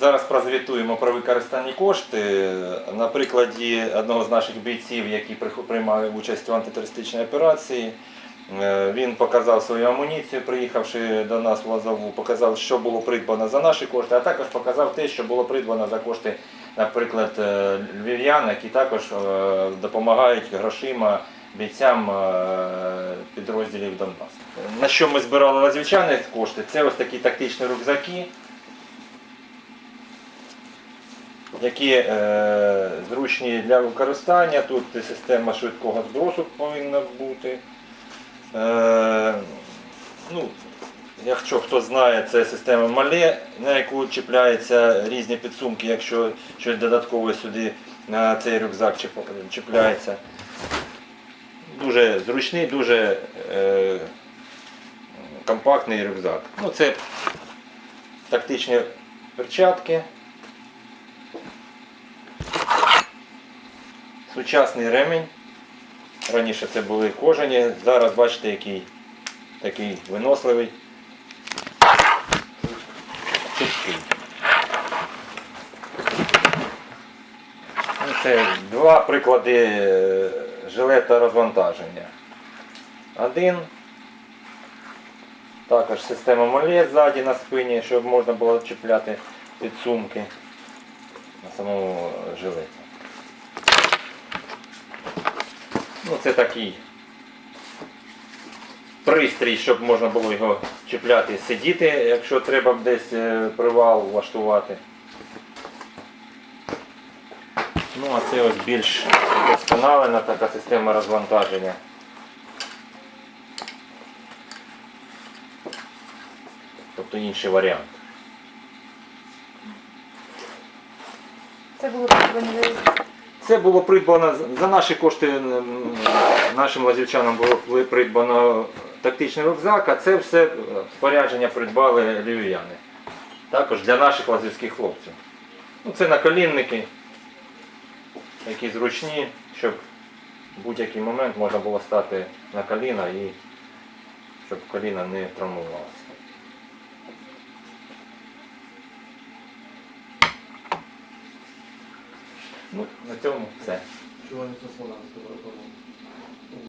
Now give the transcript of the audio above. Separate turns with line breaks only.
Зараз прозвітуємо про використані кошти. На прикладі одного з наших бійців, який приймав участь в антитерористичній операції, е, він показав свою амуніцію, приїхавши до нас в Лазову, показав, що було придбано за наші кошти, а також показав те, що було придбано за кошти, наприклад, е, львів'ян, які також е, допомагають грошима бійцям підрозділів Донбасу. На що ми збирали лазівчани кошти? Це ось такі тактичні рюкзаки. Які е, зручні для використання. Тут система швидкого збросу повинна бути. Е, ну, якщо хто знає, це система Мале, на яку чіпляються різні підсумки, якщо щось додаткове сюди на цей рюкзак чіпляється. Дуже зручний, дуже е, компактний рюкзак. Ну, це тактичні перчатки. Сучасний ремінь. Раніше це були кожані, зараз бачите, який такий виносливий. Ну, Це два приклади е, жилета розвантаження. Один. Також система молет ззаді на спині, щоб можна було чіпляти підсумки на самому жилеті. Ну, це такий пристрій, щоб можна було його чіпляти сидіти, якщо треба б десь е, привал влаштувати. Ну, а це ось більш вдосконалена така система розвантаження. Тобто інший варіант.
Це було придбано
Це було придбано за наші кошти нашим лазівчанам було придбано тактичний рюкзак, а це все е, спорядження придбали львів'яни. Також для наших лазівських хлопців. Ну, це наколінники, які зручні, щоб в будь-який момент можна було стати на коліна і щоб коліна не травмувалося. Ну, на цьому все.
Чого не послала з